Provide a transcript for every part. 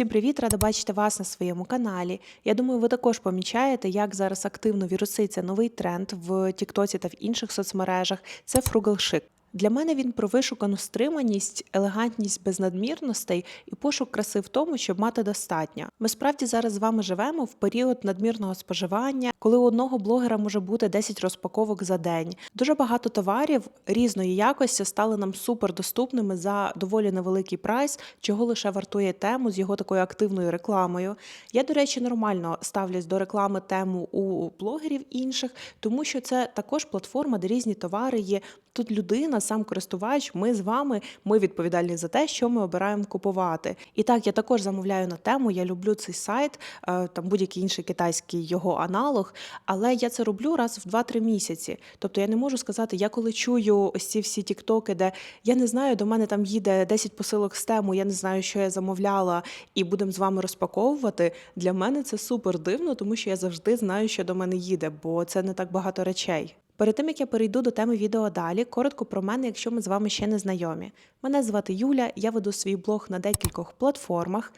Всім привіт! Рада бачити вас на своєму каналі. Я думаю, ви також помічаєте, як зараз активно віруситься новий тренд в Тіктоці та в інших соцмережах. Це chic. Для мене він про вишукану стриманість, елегантність без надмірностей і пошук краси в тому, щоб мати достатньо. Ми справді зараз з вами живемо в період надмірного споживання, коли у одного блогера може бути 10 розпаковок за день. Дуже багато товарів різної якості стали нам супер доступними за доволі невеликий прайс, чого лише вартує тему з його такою активною рекламою. Я, до речі, нормально ставлюсь до реклами тему у блогерів інших, тому що це також платформа, де різні товари є. Тут людина, сам користувач, ми з вами, ми відповідальні за те, що ми обираємо купувати. І так, я також замовляю на тему. Я люблю цей сайт, е, там будь-який інший китайський його аналог. Але я це роблю раз в 2-3 місяці. Тобто я не можу сказати, я коли чую ось ці всі тіктоки, де я не знаю, до мене там їде 10 посилок з тему, я не знаю, що я замовляла, і будемо з вами розпаковувати. Для мене це супер дивно, тому що я завжди знаю, що до мене їде, бо це не так багато речей. Перед тим як я перейду до теми відео далі, коротко про мене, якщо ми з вами ще не знайомі. Мене звати Юля, я веду свій блог на декількох платформах.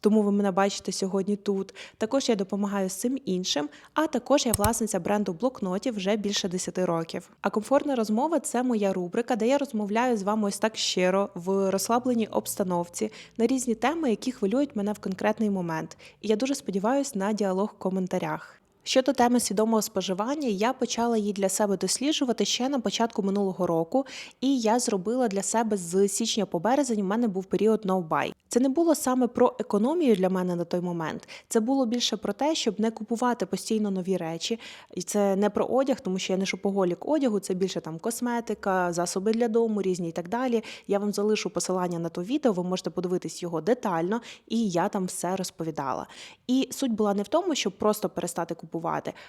Тому ви мене бачите сьогодні тут. Також я допомагаю з цим іншим, а також я власниця бренду блокнотів вже більше 10 років. А комфортна розмова це моя рубрика, де я розмовляю з вами ось так щиро в розслабленій обстановці на різні теми, які хвилюють мене в конкретний момент. І я дуже сподіваюся на діалог в коментарях. Щодо теми свідомого споживання, я почала її для себе досліджувати ще на початку минулого року, і я зробила для себе з січня по березень. У мене був період no buy. Це не було саме про економію для мене на той момент. Це було більше про те, щоб не купувати постійно нові речі. І це не про одяг, тому що я не шопоголік одягу, це більше там косметика, засоби для дому, різні і так далі. Я вам залишу посилання на то відео, ви можете подивитись його детально, і я там все розповідала. І суть була не в тому, щоб просто перестати купувати,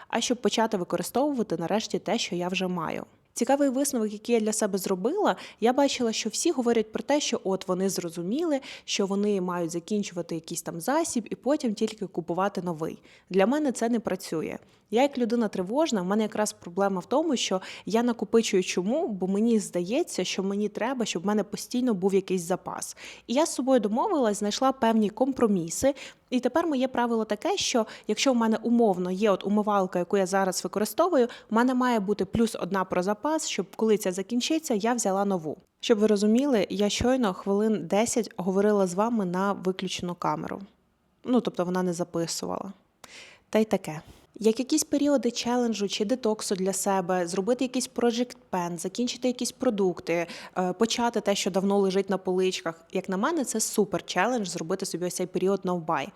а щоб почати використовувати нарешті те, що я вже маю. Цікавий висновок, який я для себе зробила, я бачила, що всі говорять про те, що от вони зрозуміли, що вони мають закінчувати якийсь там засіб і потім тільки купувати новий. Для мене це не працює. Я, як людина тривожна, в мене якраз проблема в тому, що я накопичую чому, бо мені здається, що мені треба, щоб в мене постійно був якийсь запас. І я з собою домовилась, знайшла певні компроміси. І тепер моє правило таке, що якщо в мене умовно є от умивалка, яку я зараз використовую, в мене має бути плюс одна про запас, щоб коли це закінчиться, я взяла нову. Щоб ви розуміли, я щойно хвилин 10 говорила з вами на виключену камеру. Ну тобто вона не записувала. Та й таке. Як якісь періоди челенджу чи детоксу для себе, зробити якийсь project pen, закінчити якісь продукти, е, почати те, що давно лежить на поличках. Як на мене, це супер челендж зробити собі ось цей період no-buy.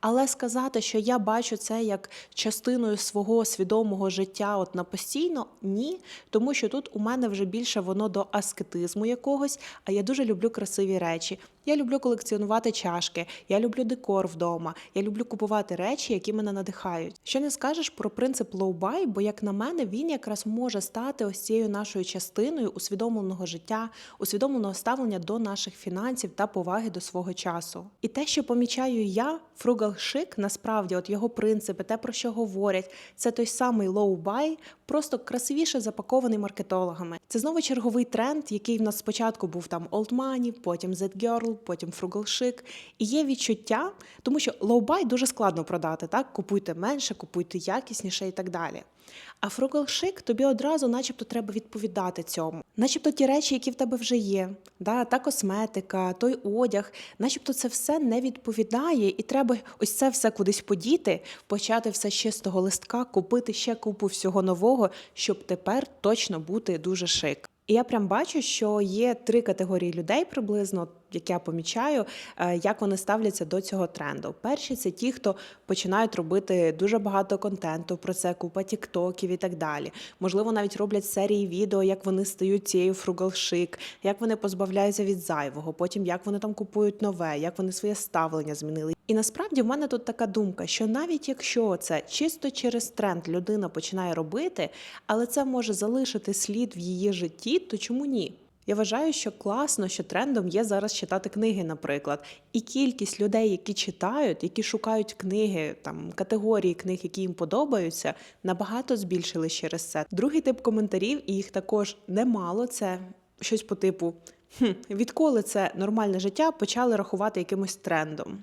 Але сказати, що я бачу це як частиною свого свідомого життя, от на постійно, ні, тому що тут у мене вже більше воно до аскетизму якогось. А я дуже люблю красиві речі. Я люблю колекціонувати чашки, я люблю декор вдома, я люблю купувати речі, які мене надихають. Що не скажеш про принцип low-buy, бо як на мене, він якраз може стати ось цією нашою частиною усвідомленого життя, усвідомленого ставлення до наших фінансів та поваги до свого часу. І те, що помічаю я, frugal chic, насправді, от його принципи, те про що говорять, це той самий low-buy, просто красивіше запакований маркетологами. Це знову черговий тренд, який в нас спочатку був там old money, потім Z-girl, потім frugal chic. І є відчуття, тому що low-buy дуже складно продати. Так, купуйте менше, купуйте якісніше і так далі. А chic тобі одразу, начебто, треба відповідати цьому, начебто ті речі, які в тебе вже є, да, та косметика, той одяг, начебто це все не відповідає, і треба ось це все кудись подіти, почати все ще з того листка, купити ще купу всього нового, щоб тепер точно бути дуже шик. І я прям бачу, що є три категорії людей приблизно, як я помічаю, е, як вони ставляться до цього тренду. Перші це ті, хто починають робити дуже багато контенту про це, купа тіктоків і так далі. Можливо, навіть роблять серії відео, як вони стають цією фругалшик, як вони позбавляються від зайвого, потім як вони там купують нове, як вони своє ставлення змінили. І насправді в мене тут така думка, що навіть якщо це чисто через тренд людина починає робити, але це може залишити слід в її житті, то чому ні? Я вважаю, що класно, що трендом є зараз читати книги, наприклад, і кількість людей, які читають, які шукають книги, там категорії книг, які їм подобаються, набагато збільшили через це. Другий тип коментарів, і їх також немало. Це щось по типу: хм, відколи це нормальне життя почали рахувати якимось трендом.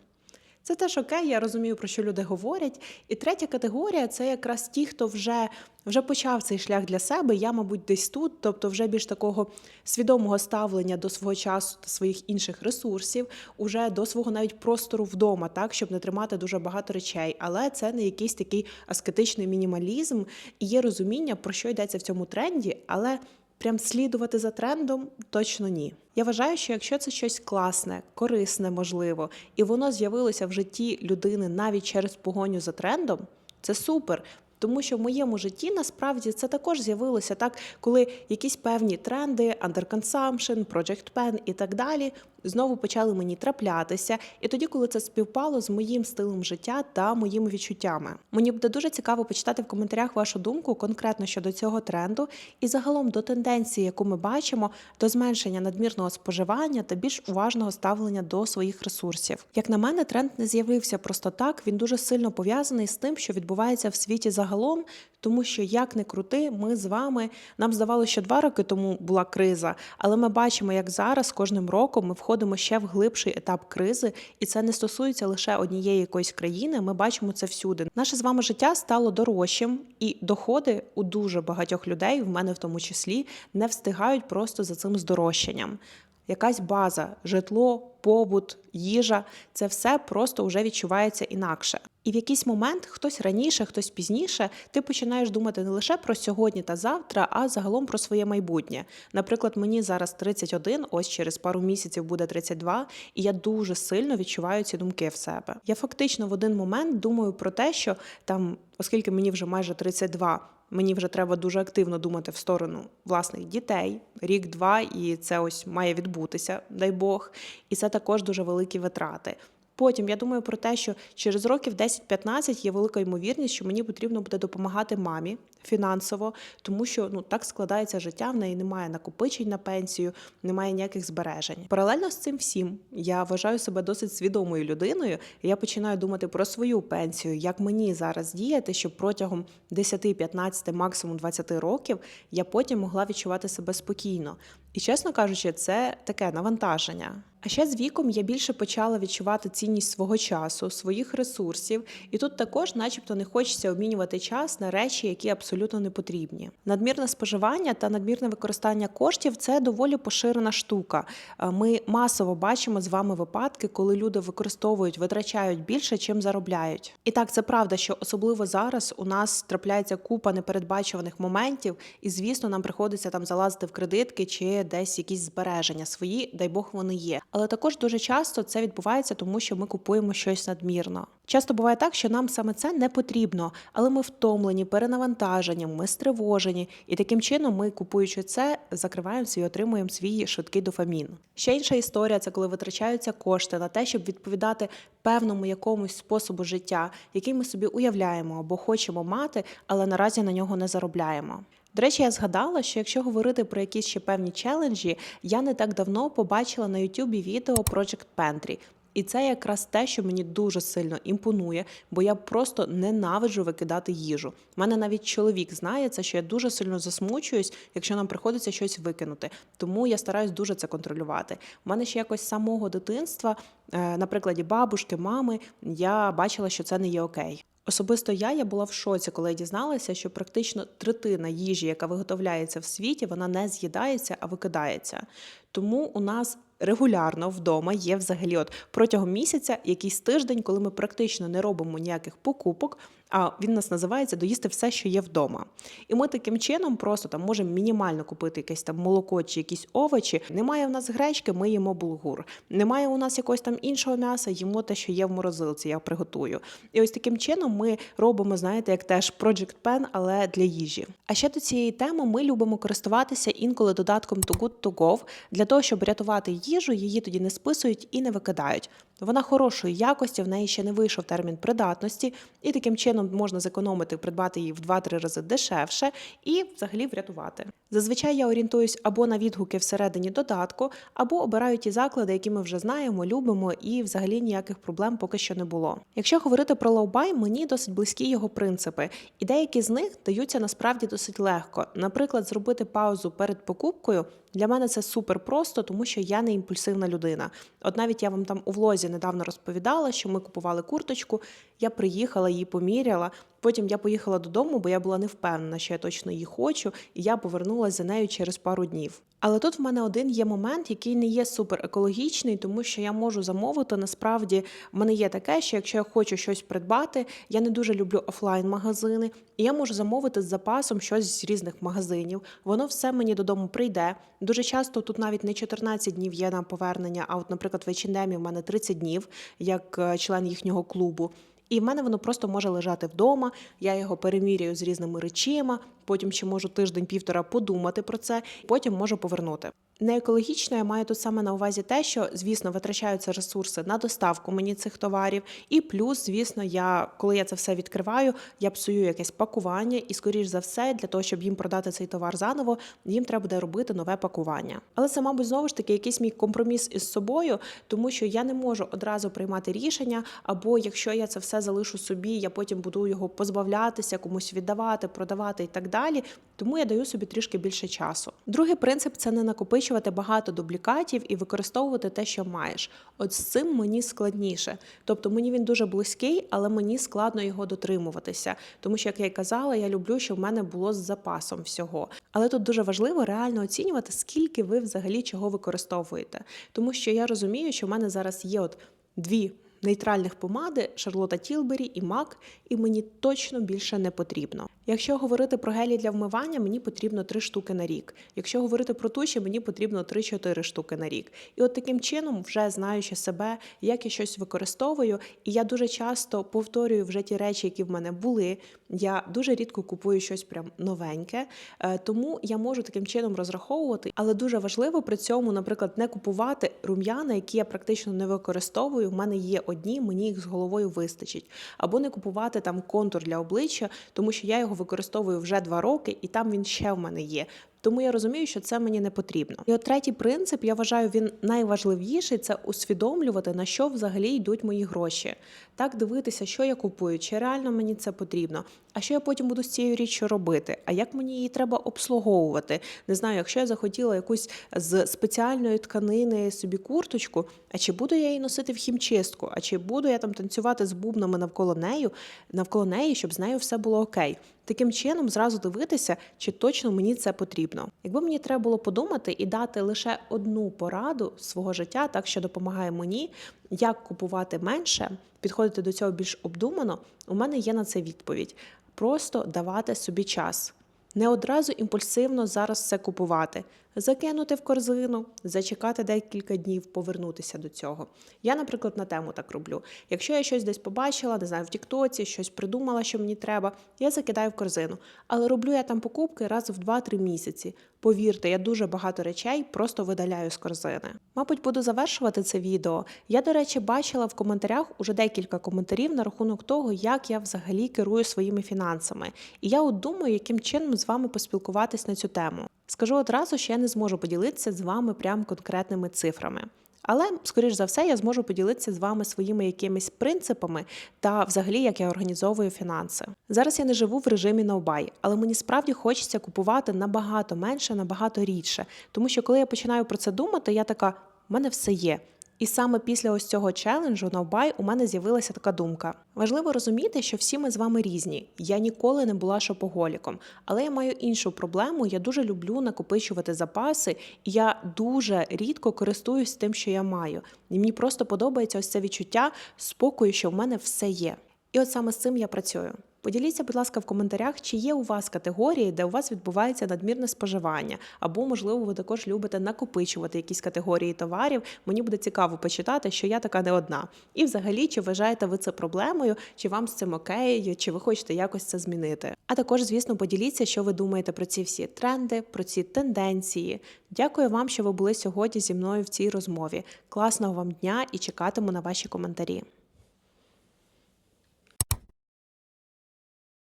Це теж окей, я розумію, про що люди говорять. І третя категорія це якраз ті, хто вже, вже почав цей шлях для себе. Я, мабуть, десь тут, тобто вже більш такого свідомого ставлення до свого часу та своїх інших ресурсів, уже до свого навіть простору вдома, так, щоб не тримати дуже багато речей. Але це не якийсь такий аскетичний мінімалізм. І є розуміння, про що йдеться в цьому тренді, але. Прям слідувати за трендом точно ні. Я вважаю, що якщо це щось класне, корисне, можливо, і воно з'явилося в житті людини навіть через погоню за трендом, це супер. Тому що в моєму житті насправді це також з'явилося так, коли якісь певні тренди, underconsumption, Project Pen і так далі знову почали мені траплятися. І тоді, коли це співпало з моїм стилем життя та моїми відчуттями, мені буде дуже цікаво почитати в коментарях вашу думку конкретно щодо цього тренду і загалом до тенденції, яку ми бачимо, до зменшення надмірного споживання та більш уважного ставлення до своїх ресурсів. Як на мене, тренд не з'явився просто так. Він дуже сильно пов'язаний з тим, що відбувається в світі загалом, тому що як не крути, ми з вами нам здавалося, що два роки тому була криза, але ми бачимо, як зараз кожним роком ми входимо ще в глибший етап кризи, і це не стосується лише однієї якоїсь країни. Ми бачимо це всюди. Наше з вами життя стало дорожчим, і доходи у дуже багатьох людей, в мене в тому числі, не встигають просто за цим здорожчанням. Якась база, житло, побут, їжа це все просто вже відчувається інакше. І в якийсь момент хтось раніше, хтось пізніше, ти починаєш думати не лише про сьогодні та завтра, а загалом про своє майбутнє. Наприклад, мені зараз 31, ось через пару місяців буде 32, і я дуже сильно відчуваю ці думки в себе. Я фактично в один момент думаю про те, що там, оскільки мені вже майже 32, Мені вже треба дуже активно думати в сторону власних дітей, рік-два, і це ось має відбутися, дай Бог. І це також дуже великі витрати. Потім я думаю про те, що через років 10-15 є велика ймовірність, що мені потрібно буде допомагати мамі фінансово, тому що ну так складається життя. В неї немає накопичень на пенсію, немає ніяких збережень. Паралельно з цим всім я вважаю себе досить свідомою людиною. і Я починаю думати про свою пенсію, як мені зараз діяти, щоб протягом 10-15, максимум 20 років я потім могла відчувати себе спокійно. І чесно кажучи, це таке навантаження. А ще з віком я більше почала відчувати цінність свого часу, своїх ресурсів, і тут також, начебто, не хочеться обмінювати час на речі, які абсолютно не потрібні. Надмірне споживання та надмірне використання коштів це доволі поширена штука. Е, Ми масово бачимо з вами випадки, коли люди використовують, витрачають більше, чим заробляють. І так, це правда, що особливо зараз у нас трапляється купа непередбачуваних моментів, і звісно, нам приходиться там залазити в кредитки чи десь якісь збереження свої, дай Бог вони є. Але також дуже часто це відбувається, тому що ми купуємо щось надмірно. Часто буває так, що нам саме це не потрібно, але ми втомлені, перенавантажені, ми стривожені, і таким чином ми, купуючи це, закриваємося і отримуємо свій швидкий дофамін. Ще інша історія це коли витрачаються кошти на те, щоб відповідати певному якомусь способу життя, який ми собі уявляємо або хочемо мати, але наразі на нього не заробляємо. До речі, я згадала, що якщо говорити про якісь ще певні челенджі, я не так давно побачила на Ютубі відео Project Pantry. І це якраз те, що мені дуже сильно імпонує, бо я просто ненавиджу викидати їжу. У мене навіть чоловік знає це, що я дуже сильно засмучуюсь, якщо нам приходиться щось викинути. Тому я стараюсь дуже це контролювати. У мене ще якось з самого дитинства, е, на прикладі бабушки, мами, я бачила, що це не є окей. Особисто я, я була в шоці, коли я дізналася, що практично третина їжі, яка виготовляється в світі, вона не з'їдається, а викидається. Тому у нас регулярно вдома є взагалі от протягом місяця якийсь тиждень, коли ми практично не робимо ніяких покупок. А він нас називається доїсти все, що є вдома. І ми таким чином просто там можемо мінімально купити якесь там молоко чи якісь овочі. Немає в нас гречки, ми їмо булгур. Немає у нас якогось там іншого м'яса, їмо те, що є в морозилці, я приготую. І ось таким чином ми робимо, знаєте, як теж Project Pen, але для їжі. А ще до цієї теми ми любимо користуватися інколи додатком To Good To Go для того, щоб рятувати їжу, її тоді не списують і не викидають. Вона хорошої якості, в неї ще не вийшов термін придатності, і таким чином можна зекономити, придбати її в 2-3 рази дешевше і взагалі врятувати. Зазвичай я орієнтуюсь або на відгуки всередині додатку, або обираю ті заклади, які ми вже знаємо, любимо, і взагалі ніяких проблем поки що не було. Якщо говорити про лоубай, мені досить близькі його принципи, і деякі з них даються насправді досить легко. Наприклад, зробити паузу перед покупкою. Для мене це супер просто, тому що я не імпульсивна людина. От навіть я вам там у влозі недавно розповідала, що ми купували курточку, я приїхала, її поміряла. Потім я поїхала додому, бо я була не впевнена, що я точно її хочу, і я повернулася за нею через пару днів. Але тут в мене один є момент, який не є супер екологічний, тому що я можу замовити. Насправді в мене є таке, що якщо я хочу щось придбати, я не дуже люблю офлайн-магазини, і я можу замовити з запасом щось з різних магазинів. Воно все мені додому прийде. Дуже часто тут навіть не 14 днів є на повернення, а от, наприклад, в H&M в мене 30 днів, як е, член їхнього клубу. І в мене воно просто може лежати вдома. Я його перемірюю з різними речима. Потім ще можу тиждень-півтора подумати про це, потім можу повернути. Не екологічно я маю тут саме на увазі те, що, звісно, витрачаються ресурси на доставку мені цих товарів. І плюс, звісно, я коли я це все відкриваю, я псую якесь пакування, і, скоріш за все, для того, щоб їм продати цей товар заново, їм треба буде робити нове пакування. Але це, мабуть, знову ж таки якийсь мій компроміс із собою, тому що я не можу одразу приймати рішення, або якщо я це все залишу собі, я потім буду його позбавлятися, комусь віддавати, продавати і так далі. Тому я даю собі трішки більше часу. Другий принцип це не накопичувати багато дублікатів і використовувати те, що маєш. От з цим мені складніше. Тобто мені він дуже близький, але мені складно його дотримуватися. Тому що, як я й казала, я люблю, щоб в мене було з запасом всього. Але тут дуже важливо реально оцінювати, скільки ви взагалі чого використовуєте. Тому що я розумію, що в мене зараз є от дві нейтральних помади Шарлота Тілбері і Мак, і мені точно більше не потрібно. Якщо говорити про гелі для вмивання, мені потрібно 3 штуки на рік. Якщо говорити про туші, мені потрібно 3-4 штуки на рік. І от таким чином, вже знаючи себе, як я щось використовую, і я дуже часто повторюю вже ті речі, які в мене були. Я дуже рідко купую щось прям новеньке, е, тому я можу таким чином розраховувати. Але дуже важливо при цьому, наприклад, не купувати рум'яна, які я практично не використовую. У мене є одні, мені їх з головою вистачить. Або не купувати там контур для обличчя, тому що я його використовую вже два роки, і там він ще в мене є. Тому я розумію, що це мені не потрібно. І от третій принцип, я вважаю, він найважливіший це усвідомлювати, на що взагалі йдуть мої гроші. Так дивитися, що я купую, чи реально мені це потрібно, а що я потім буду з цією річчю робити, а як мені її треба обслуговувати. Не знаю, якщо я захотіла якусь з спеціальної тканини собі курточку, а чи буду я її носити в хімчистку, а чи буду я там танцювати з бубнами навколо нею, навколо неї, щоб з нею все було окей. Таким чином, зразу дивитися, чи точно мені це потрібно. Якби мені треба було подумати і дати лише одну пораду свого життя, так що допомагає мені, як купувати менше, підходити до цього більш обдумано, у мене є на це відповідь. Просто давати собі час. Не одразу імпульсивно зараз все купувати, закинути в корзину, зачекати декілька днів, повернутися до цього. Я, наприклад, на тему так роблю. Якщо я щось десь побачила, не знаю, в Тіктоці, щось придумала, що мені треба, я закидаю в корзину. Але роблю я там покупки раз в 2-3 місяці. Повірте, я дуже багато речей просто видаляю з корзини. Мабуть, буду завершувати це відео. Я, до речі, бачила в коментарях уже декілька коментарів на рахунок того, як я взагалі керую своїми фінансами. І я от думаю, яким чином з вами поспілкуватись на цю тему. Скажу одразу, що я не зможу поділитися з вами прям конкретними цифрами. Але, скоріш за все, я зможу поділитися з вами своїми якимись принципами та взагалі як я організовую фінанси. Зараз я не живу в режимі ноубай, але мені справді хочеться купувати набагато менше, набагато рідше. Тому що коли я починаю про це думати, я така: в мене все є. І саме після ось цього челенджу Новбай у мене з'явилася така думка. Важливо розуміти, що всі ми з вами різні. Я ніколи не була шопоголіком, але я маю іншу проблему. Я дуже люблю накопичувати запаси, і я дуже рідко користуюсь тим, що я маю. І мені просто подобається ось це відчуття спокою, що в мене все є. І от саме з цим я працюю. Поділіться, будь ласка, в коментарях, чи є у вас категорії, де у вас відбувається надмірне споживання, або, можливо, ви також любите накопичувати якісь категорії товарів. Мені буде цікаво почитати, що я така не одна. І взагалі, чи вважаєте ви це проблемою, чи вам з цим окей, чи ви хочете якось це змінити. А також, звісно, поділіться, що ви думаєте про ці всі тренди, про ці тенденції. Дякую вам, що ви були сьогодні зі мною в цій розмові. Класного вам дня і чекатиму на ваші коментарі.